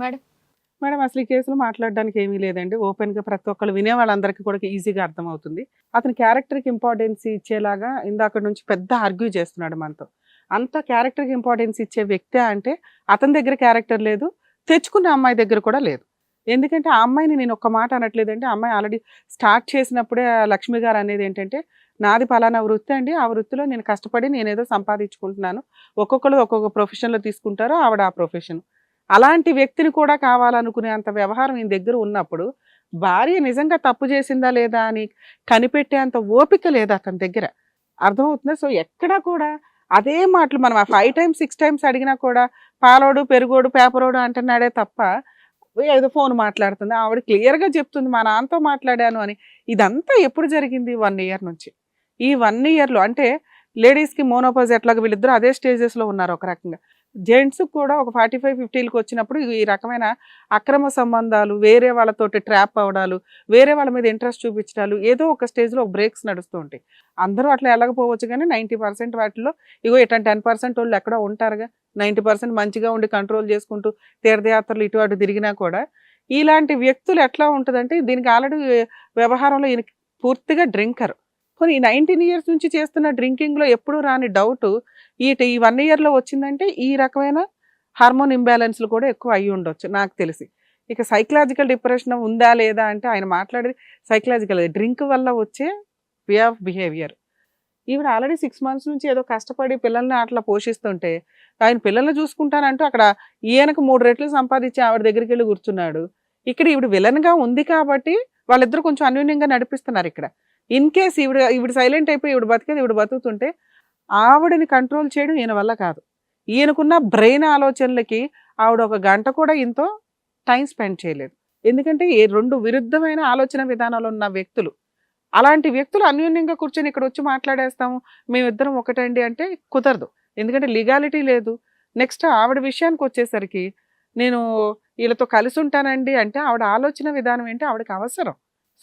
Madam. Madam అసలు ఈ కేసులో మాట్లాడడానికి ఏమీ లేదండి. ఓపెన్గా ప్రతి ఒక్కళ్ళు వినే వాళ్ళందరికీ కూడా ఈజీగా అర్థమవుతుంది. అతని క్యారెక్టర్కి ఇంపార్టెన్స్ ఇచ్చేలాగా ఇందాక నుంచి పెద్ద ఆర్గ్యూ చేస్తున్నాడు మనతో. అంత క్యారెక్టర్కి ఇంపార్టెన్స్ ఇచ్చే వ్యక్తి అంటే అతని దగ్గర క్యారెక్టర్ లేదు తెచ్చుకున్న అమ్మాయి దగ్గర కూడా లేదు. ఎందుకంటే ఆ అమ్మాయిని నేను ఒక్క మాట అనట్లేదంటే ఆ అమ్మాయి ఆల్రెడీ స్టార్ట్ చేసినప్పుడే లక్ష్మి గారు అనేది ఏంటంటే నాది పలానా వృత్తి అండి. ఆ వృత్తిలో నేను కష్టపడి నేనేదో సంపాదించుకుంటున్నాను. ఒక్కొక్కరు ఒక్కొక్క ప్రొఫెషన్లో తీసుకుంటారో ఆవిడ ఆ ప్రొఫెషన్. అలాంటి వ్యక్తిని కూడా కావాలనుకునే అంత వ్యవహారం ఈయన దగ్గర ఉన్నప్పుడు భార్య నిజంగా తప్పు చేసిందా లేదా అని కనిపెట్టే అంత ఓపిక లేదు అతని దగ్గర. అర్థమవుతుందా? సో ఎక్కడా కూడా అదే మాటలు మనం ఆ ఫైవ్ టైమ్స్ సిక్స్ టైమ్స్ అడిగినా కూడా పాలోడు పెరుగోడు పేపరోడు అంటున్నాడే తప్ప ఏదో ఫోన్ మాట్లాడుతుంది ఆవిడ క్లియర్గా చెప్తుంది మా నాన్నతో మాట్లాడాను అని. ఇదంతా ఎప్పుడు జరిగింది? వన్ ఇయర్ నుంచి. ఈ వన్ ఇయర్లో అంటే లేడీస్కి మోనోపాజ్ ఎట్లాగా వీళ్ళిద్దరూ అదే స్టేజెస్లో ఉన్నారు ఒక రకంగా. జెంట్స్ కూడా ఒక ఫార్టీ ఫైవ్ ఫిఫ్టీలకు వచ్చినప్పుడు ఈ రకమైన అక్రమ సంబంధాలు వేరే వాళ్ళతోటి ట్రాప్ అవడాలు వేరే వాళ్ళ మీద ఇంట్రెస్ట్ చూపించడాలు ఏదో ఒక స్టేజ్లో ఒక బ్రేక్స్ నడుస్తూ ఉంటాయి. అందరూ అట్లా వెళ్ళకపోవచ్చు కానీ నైంటీ పర్సెంట్ వాటిలో ఇగో ఇట్లా టెన్ పర్సెంట్ వాళ్ళు ఎక్కడో ఉంటారుగా నైంటీ పర్సెంట్ మంచిగా ఉండి కంట్రోల్ చేసుకుంటూ తీర్థయాత్రలు ఇటు అటు తిరిగినా కూడా ఇలాంటి వ్యక్తులు ఎట్లా ఉంటుందంటే దీనికి ఆల్రెడీ వ్యవహారంలో ఈయన పూర్తిగా డ్రింకర్. పోనీ ఈ నైన్టీన్ ఇయర్స్ నుంచి చేస్తున్న డ్రింకింగ్లో ఎప్పుడూ రాని డౌట్ ఈ ఈ వన్ ఇయర్లో వచ్చిందంటే ఈ రకమైన హార్మోన్ ఇంబ్యాలెన్స్లు కూడా ఎక్కువ అయ్యి ఉండొచ్చు నాకు తెలిసి. ఇక సైకలాజికల్ డిప్రెషన్ ఉందా లేదా అంటే ఆయన మాట్లాడేది సైకలాజికల్ డ్రింక్ వల్ల వచ్చే వే ఆఫ్ బిహేవియర్. ఈవిడ ఆల్రెడీ సిక్స్ మంత్స్ నుంచి ఏదో కష్టపడి పిల్లల్ని అట్లా పోషిస్తుంటే ఆయన పిల్లల్ని చూసుకుంటానంటూ అక్కడ ఈయనకు మూడు రెట్లు సంపాదించి ఆవిడ దగ్గరికి వెళ్ళి కూర్చున్నాడు. ఇక్కడ ఈవిడ విలన్గా ఉంది కాబట్టి వాళ్ళిద్దరు కొంచెం అన్యోన్యంగా నడిపిస్తున్నారు ఇక్కడ. ఇన్ కేస్ ఈవిడ ఈవిడ సైలెంట్ అయిపోయి ఈవిడ బతికేది ఈవిడ బతుకుతుంటే ఆవిడని కంట్రోల్ చేయడం ఈయన వల్ల కాదు. ఈయనకున్న బ్రెయిన్ ఆలోచనలకి ఆవిడ ఒక గంట కూడా ఇంతో టైం స్పెండ్ చేయలేదు. ఎందుకంటే ఈ రెండు విరుద్ధమైన ఆలోచన విధానాలు ఉన్న వ్యక్తులు అలాంటి వ్యక్తులు అన్యోన్యంగా కూర్చొని ఇక్కడ వచ్చి మాట్లాడేస్తాము మేమిద్దరం ఒకటండి అంటే కుదరదు. ఎందుకంటే లీగాలిటీ లేదు. నెక్స్ట్ ఆవిడ విషయానికి వచ్చేసరికి నేను వీళ్ళతో కలిసి ఉంటానండి అంటే ఆవిడ ఆలోచన విధానం ఏంటి? ఆవిడకి అవసరం.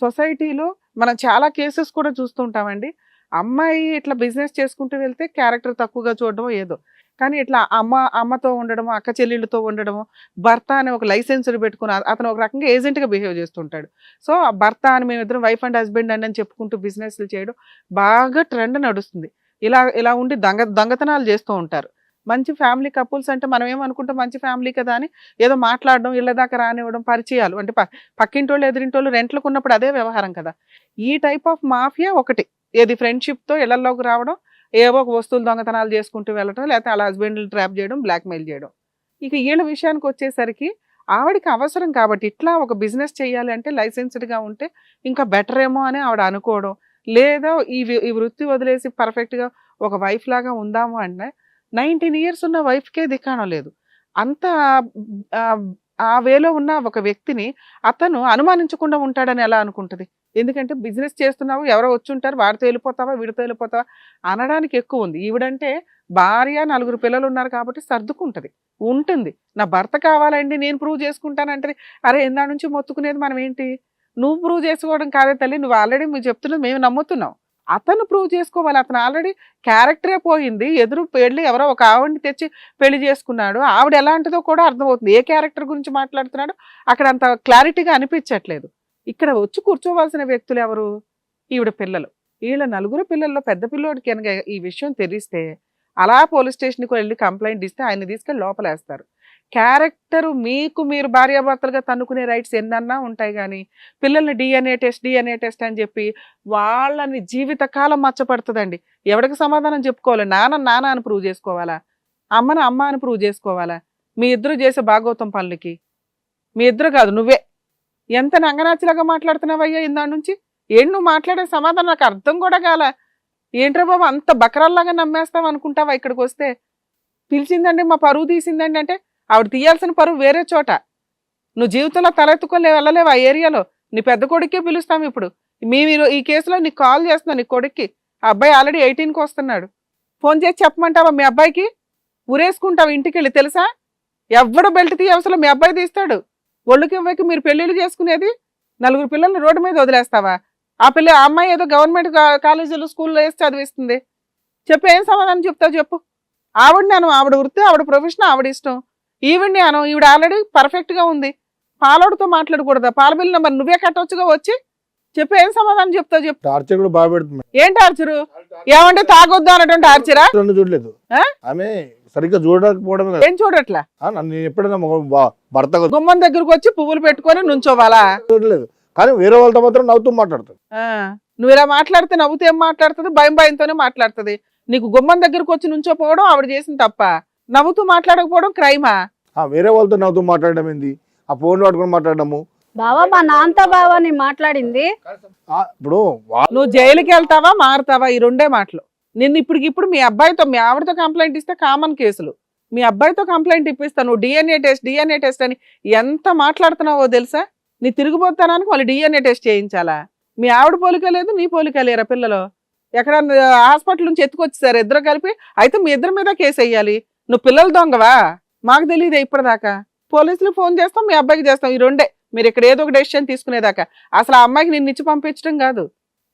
సొసైటీలో మనం చాలా కేసెస్ కూడా చూస్తూ ఉంటామండి అమ్మాయి ఇట్లా బిజినెస్ చేసుకుంటూ వెళ్తే క్యారెక్టర్ తక్కువగా చూడడం ఏదో. కానీ ఇట్లా అమ్మ అమ్మతో ఉండడము అక్క చెల్లెళ్ళతో ఉండడము భర్త అని ఒక లైసెన్సులు పెట్టుకుని అతను ఒక రకంగా ఏజెంట్గా బిహేవ్ చేస్తుంటాడు. సో ఆ భర్త అని మేమిద్దరం వైఫ్ అండ్ హస్బెండ్ అండి అని చెప్పుకుంటూ బిజినెస్లు చేయడం బాగా ట్రెండ్ నడుస్తుంది. ఇలా ఇలా ఉండి దొంగ దొంగతనాలు చేస్తూ ఉంటారు. మంచి ఫ్యామిలీ కపుల్స్ అంటే మనం ఏమనుకుంటాం మంచి ఫ్యామిలీ కదా అని ఏదో మాట్లాడడం ఇళ్ళ దాకా రానివ్వడం పరిచయాలు. అంటే ప- పక్కింటోళ్ళు ఎదిరింటోళ్ళు రెంట్లకు ఉన్నప్పుడు అదే వ్యవహారం కదా. ఈ టైప్ ఆఫ్ మాఫియా ఒకటి. ఏది ఫ్రెండ్షిప్తో ఇళ్ళలోకి రావడం ఏవో ఒక వస్తువులు దొంగతనాలు చేసుకుంటూ వెళ్ళడం లేకపోతే అలా హస్బెండ్లు ట్రాప్ చేయడం బ్లాక్మెయిల్ చేయడం. ఇక వీళ్ళ విషయానికి వచ్చేసరికి ఆవిడకి అవసరం కాబట్టి ఇట్లా ఒక బిజినెస్ చేయాలి అంటే లైసెన్స్డ్గా ఉంటే ఇంకా బెటర్ ఏమో అని ఆవిడ అనుకోవడం. లేదా ఈ ఈ వృత్తి వదిలేసి పర్ఫెక్ట్గా ఒక వైఫ్ లాగా ఉందాము అంటే నైన్టీన్ ఇయర్స్ ఉన్న వైఫ్కే దిక్కాణం లేదు. అంత ఆ, వేలో ఉన్న ఒక వ్యక్తిని అతను అనుమానించకుండా ఉంటాడని ఎలా అనుకుంటుంది? ఎందుకంటే బిజినెస్ చేస్తున్నావు ఎవరో వచ్చి ఉంటారు వాడితో వెళ్ళిపోతావా వీడితో వెళ్ళిపోతావా అనడానికి ఎక్కువ ఉంది. ఈవిడంటే భార్య నలుగురు పిల్లలు ఉన్నారు కాబట్టి సర్దుకుంటుంది ఉంటుంది. నా భర్త కావాలండి నేను ప్రూవ్ చేసుకుంటానంటది. అరే ఇందా నుంచి మొత్తుకునేది మనం ఏంటి నువ్వు ప్రూవ్ చేసుకోవడం కాదే తల్లి నువ్వు ఆల్రెడీ మీరు చెప్తున్నది మేము నమ్ముతున్నాం. అతను ప్రూవ్ చేసుకోవాలి. అతను ఆల్రెడీ క్యారెక్టరే పోయింది. ఎదురు పెళ్ళి ఎవరో ఒక ఆవిడని తెచ్చి పెళ్ళి చేసుకున్నాడు. ఆవిడ ఎలాంటిదో కూడా అర్థమవుతుంది. ఏ క్యారెక్టర్ గురించి మాట్లాడుతున్నాడో అక్కడ అంత క్లారిటీగా అనిపించట్లేదు. ఇక్కడ వచ్చి కూర్చోవలసిన వ్యక్తులు ఎవరు? ఈవిడ పిల్లలు. వీళ్ళ నలుగురు పిల్లల్లో పెద్ద పిల్లోడికి కనుక ఈ విషయం తెలిస్తే అలా పోలీస్ స్టేషన్కి వెళ్ళి కంప్లైంట్ ఇస్తే ఆయన తీసుకెళ్ళి లోపలేస్తారు. క్యారెక్టర్ మీకు మీరు భార్యాభర్తలుగా తన్నుకునే రైట్స్ ఎన్నన్నా ఉంటాయి కానీ పిల్లల్ని డిఎన్ఏ టెస్ట్ డిఎన్ఏ టెస్ట్ అని చెప్పి వాళ్ళని జీవితకాలం మచ్చపడుతుందండి. ఎవరికి సమాధానం చెప్పుకోవాలి? నాన్న నాన్న అని ప్రూవ్ చేసుకోవాలా? అమ్మని అమ్మ అని ప్రూవ్ చేసుకోవాలా? మీ ఇద్దరు చేసే భాగవతం పనులకి? మీ ఇద్దరు కాదు నువ్వే. ఎంత నంగనాచిలాగా మాట్లాడుతున్నావయ్యా ఇందా నుంచి? ఏం నువ్వు మాట్లాడే సమాధానం నాకు అర్థం కూడా కాల. ఏంట్రా బాబు అంత బకరాల్లాగా నమ్మేస్తావు అనుకుంటావా ఇక్కడికి వస్తే? పిలిచిందండి మా పరువు తీసిందండి అంటే ఆవిడ తీయాల్సిన పరువు వేరే చోట. నువ్వు జీవితంలో తలెత్తుకొని వెళ్ళలేవు ఆ ఏరియాలో. నీ పెద్ద కొడుకే పిలుస్తాం ఇప్పుడు. మీ మీరు ఈ కేసులో నీకు కాల్ చేస్తున్నావు నీ కొడుక్కి. ఆ అబ్బాయి ఆల్రెడీ ఎయిటీన్కి వస్తున్నాడు. ఫోన్ చేసి చెప్పమంటావా మీ అబ్బాయికి? ఉరేసుకుంటావు ఇంటికి వెళ్ళి తెలుసా? ఎవడు బెల్ట్ తీయ అవసరం మీ అబ్బాయి తీస్తాడు. ఒళ్ళుకి ఇవ్వకి మీరు పెళ్ళిళ్ళు చేసుకునేది నలుగురు పిల్లల్ని రోడ్డు మీద వదిలేస్తావా? ఆ పిల్ల ఆ అమ్మాయి ఏదో గవర్నమెంట్ కాలేజీలో స్కూల్లో వేసి చదివిస్తుంది. చెప్పు ఏం సమాధానం చెప్తావు చెప్పు. ఆవిడ నేను ఆవిడ వృత్తి ఆవిడ ప్రొఫెషన్ ఆవిడ ఇష్టం. ఈవిడ్ని అను ఈవిడ ఆల్రెడీ పర్ఫెక్ట్గా ఉంది. పాలోడితో మాట్లాడకూడదా? పాల బిల్లు నెంబర్ నువ్వే కట్టొచ్చుగా వచ్చి చెప్పు ఏం సమాధానం చెప్తావు చెప్పు. టార్చర్ కూడా బాగా పెడుతుంది ఏం టార్చరు? ఏమంటే తాగొద్దు అన్నటువంటి టార్చరా? చూడలేదు? ఆమె సరిగ్గా చూడకపోవడం ఏం చూడట్లా? నన్ను ఎప్పుడైనా మొగ- భ- భర్తగా గుమ్మం దగ్గరకు వచ్చి పువ్వులు పెట్టుకొని నుంచోవాలా? చూడలేదు. కానీ వేరే వాళ్ళతో మాత్రం నవ్వుతూ మాట్లాడతాడు ఆ, నువ్వు ఇలా మాట్లాడితే నవ్వుతూ ఏం మాట్లాడుతుంది? భయం భయంతోనే మాట్లాడుతుంది. నీకు గుమ్మం దగ్గరకు వచ్చి నుంచోపోవడం ఆవిడ చేసిన తప్ప నవ్వుతూ మాట్లాడకపోవడం క్రైమా? ఆ వేరే వాళ్ళతో నవ్వుతూ మాట్లాడడం ఏంది? ఆ ఫోన్ పట్టుకొని మాట్లాడము బావా మా నాన్నతో బావా నీ మాట్లాడింది. ఆ, ఇప్పుడు నువ్వు జైలుకి వెళ్తావా? మారుతావా? ఈ రెండే మాటలు. నిన్ను ఇప్పటికి ఇప్పుడు మీ అబ్బాయితో మీ ఆవిడతో కంప్లైంట్ ఇస్తే కామన్ కేసులు. మీ అబ్బాయితో కంప్లైంట్ ఇప్పిస్తా. నువ్వు డిఎన్ఏ టెస్ట్ డిఎన్ఏ టెస్ట్ అని ఎంత మాట్లాడుతున్నావో తెలుసా? నీ తిరిగిపోతానానికి వాళ్ళు డిఎన్ఏ టెస్ట్ చేయించాలా? మీ ఆవిడ పోలిక లేదు నీ పోలిక లేరా పిల్లలు? ఎక్కడ హాస్పిటల్ నుంచి ఎత్తుకొచ్చేసారు ఇద్దరు కలిపి అయితే మీ ఇద్దరి మీద కేసు వేయాలి. నువ్వు పిల్లలు దొంగవా? మాకు తెలియదే ఇప్పటిదాకా. పోలీసులు ఫోన్ చేస్తాం మీ అబ్బాయికి చేస్తాం ఈ రెండే. మీరు ఇక్కడ ఏదో ఒక డెసిషన్ తీసుకునేదాకా. అసలు ఆ అమ్మాయికి నిన్ను ఇచ్చి పంపించడం కాదు.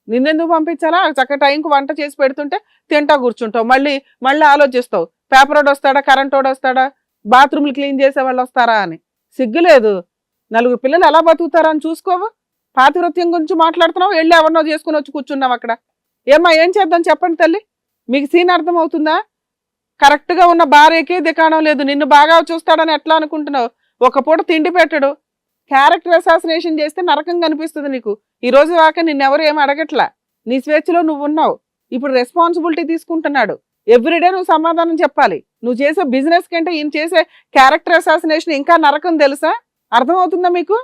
నిన్నెందుకు పంపించాలా? చక్క టైంకి వంట చేసి పెడుతుంటే తింటా కూర్చుంటావు. మళ్ళీ మళ్ళీ ఆలోచిస్తావు. పేపర్ వాడు వస్తాడా? కరెంట్ వాడు వస్తాడా? బాత్రూమ్లు క్లీన్ చేసే వాళ్ళు వస్తారా అని. సిగ్గులేదు. నలుగురు పిల్లలు ఎలా బతుకుతారని అని చూసుకోవు? పాతివృత్యం గురించి మాట్లాడుతున్నావు? వెళ్ళి ఎవరినో చేసుకుని వచ్చి కూర్చున్నావు అక్కడ? ఏమ్మా ఏం చేద్దాం చెప్పండి తల్లి. మీకు సీన్ అర్థం అవుతుందా కరెక్ట్గా ఉన్న భార్యకే దికాణం లేదు. నిన్ను బాగా చూస్తాడని ఎట్లా అనుకుంటున్నావు? ఒక పూట తిండి పెట్టడు. క్యారెక్టర్ అసాసినేషన్ చేస్తే నరకం కనిపిస్తుంది నీకు. ఈ రోజు దాకా నిన్నెవరు ఏమి అడగట్లా? నీ స్వేచ్ఛలో నువ్వు ఉన్నావు ఇప్పుడు రెస్పాన్సిబిలిటీ తీసుకుంటున్నాడు. ఎవ్రీడే నువ్వు సమాధానం చెప్పాలి. నువ్వు చేసే బిజినెస్ కంటే ఈయన చేసే క్యారెక్టర్ అసాసినేషన్ ఇంకా నరకం తెలుసా? అర్థమవుతుందా మీకు?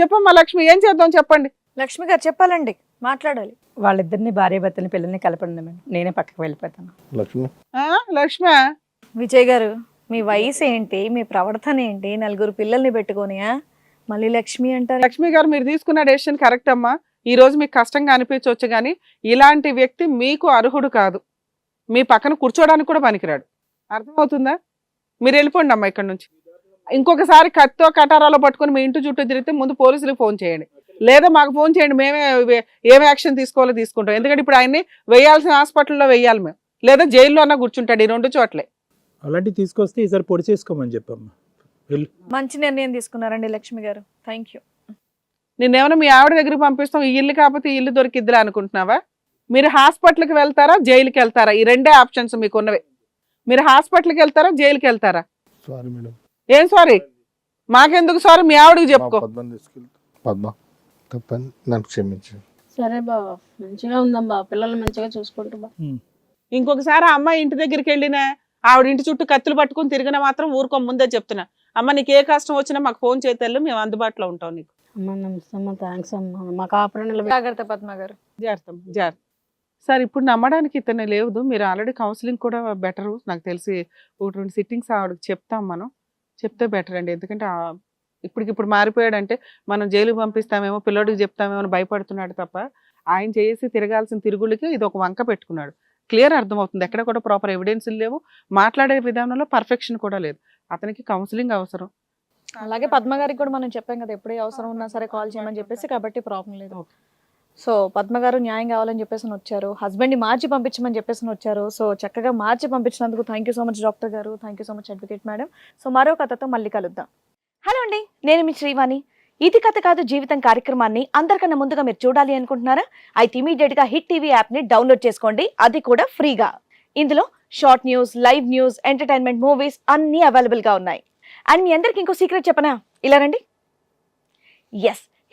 చెప్పమ్మా లక్ష్మి ఏం చేద్దాం చెప్పండి. లక్ష్మి గారు చెప్పాలండి మాట్లాడాలి. వాళ్ళిద్దరిని భార్య భర్తని పిల్లల్ని కలపండి మేడం. నేనే పక్కకు వెళ్ళిపోతాను. లక్ష్మి. ఆ, లక్ష్మి? విజయ్ గారు మీ వయసు ఏంటి మీ ప్రవర్తన ఏంటి నలుగురు పిల్లల్ని పెట్టుకొని ఆ? మళ్ళీ లక్ష్మి అంటారు. లక్ష్మి గారు మీరు తీసుకున్న డెసిషన్ కరెక్ట్ అమ్మా. ఈ రోజు మీకు కష్టంగా అనిపించవచ్చు కానీ ఇలాంటి వ్యక్తి మీకు అర్హుడు కాదు. మీ పక్కన కూర్చోడానికి కూడా పనికిరాడు. అర్థమవుతుందా? మీరు వెళ్ళిపోండి అమ్మా ఇక్కడ నుంచి. ఇంకొకసారి కత్తో కటారాలో పట్టుకొని మీ ఇంటి చుట్టూ తిరిగితే ముందు పోలీసులకు ఫోన్ చేయండి. లేదా మాకు ఫోన్ చేయండి మేమే ఏం యాక్షన్ తీసుకోవాలో తీసుకుంటాం. ఎందుకంటే ఇప్పుడు ఆయన్ని వేయాల్సిన హాస్పిటల్లో వేయాలి మేము. లేదా జైల్లో అన్న కూర్చుంటాడు ఈ రెండు చోట్లే. అలాంటివి తీసుకొస్తే ఈసారి పొడి చేసుకోమని చెప్పమ్మా. మంచి నిర్ణయం తీసుకున్నారండి లక్ష్మి గారు. థ్యాంక్ యూ నిన్నేమైనా మీ ఆవిడ దగ్గరికి పంపిస్తాం ఈ ఇల్లు కాకపోతే ఈ ఇల్లు దొరికిద్దిలే అనుకుంటున్నావా? మీరు హాస్పిటల్కి వెళ్తారా జైలుకి వెళ్తారా? ఈ రెండే ఆప్షన్స్ మీకు ఉన్నవి మీరు హాస్పిటల్కి వెళ్తారా జైలుకి వెళ్తారా? సారీ మేడం ఏం సారీ? మాకెందుకు సారీ? మీ ఆవిడకి చెప్పుకో. పద్మని తీసుకెళ్తా. పద్మ తప్పని నన్ను క్షమించు. సరే బావ మంచిగా ఉందాం బావ పిల్లల్ని మంచిగా చూసుకుంటూ బా. ఇంకొకసారి ఆ అమ్మాయి ఇంటి దగ్గరికి వెళ్ళినా ఆవిడ ఇంటి చుట్టూ కత్తులు పట్టుకుని తిరిగినా మాత్రం ఊరుకో ముందే చెప్తున్నా. అమ్మ నీకు ఏ కష్టం వచ్చినా మాకు ఫోన్ చేతల్లో మేము అందుబాటులో ఉంటాం నీకు. అమ్మ నమస్తే అమ్మ థ్యాంక్స్ అమ్మ. మా కాపురం నిలబెట్టి జాగ్రత్త పద్మ గారు. జాగ్రత్త జాగ్రత్త. సార్ ఇప్పుడు నమ్మడానికి ఇతనే లేదు మీరు ఆల్రెడీ కౌన్సిలింగ్ కూడా బెటరు నాకు తెలిసి ఒకటి రెండు సిట్టింగ్స్ ఆవిడకి చెప్తాం మనం. చెప్తే బెటర్ అండి. ఎందుకంటే ఇప్పటికిప్పుడు మారిపోయాడంటే మనం జైలుకి పంపిస్తామేమో పిల్లోడికి చెప్తామేమో భయపడుతున్నాడు తప్ప ఆయన చేసి తిరగాల్సిన తిరుగుళ్ళకి ఇది ఒక వంక పెట్టుకున్నాడు. క్లియర్ అర్థమవుతుంది. ఎక్కడ కూడా ప్రాపర్ ఎవిడెన్స్ లేవు. మాట్లాడే విధానంలో పర్ఫెక్షన్ కూడా లేదు. అతనికి కౌన్సిలింగ్ అవసరం. అలాగే పద్మ గారికి కూడా మనం చెప్పాం కదా ఎప్పుడే అవసరం ఉన్నా సరే కాల్ చేయమని చెప్పేసి కాబట్టి ప్రాబ్లం లేదు. సో పద్మగారు న్యాయం కావాలని చెప్పేసి వచ్చారు. హస్బెండ్ని మార్చి పంపించమని చెప్పేసి వచ్చారు. సో చక్కగా మార్చి పంపించినందుకు thank you so much doctor గారు. Thank you so much advocate madam so మరో కథతో మళ్ళీ కలుద్దాం. హలో అండి నేను మీ శ్రీవాణి. ఇది కథ కాదు జీవితం కార్యక్రమాన్ని అందరికన్నా ముందుగా మీరు చూడాలి అనుకుంటున్నారా? అయితే ఇమీడియట్గా హిట్ టీవీ యాప్ని డౌన్లోడ్ చేసుకోండి. అది కూడా ఫ్రీగా. ఇందులో short news live news entertainment movies అన్నీ అవైలబుల్గా ఉన్నాయి. అండ్ మీ అందరికి ఇంకో సీక్రెట్ చెప్పనా? ఇలా రండి. S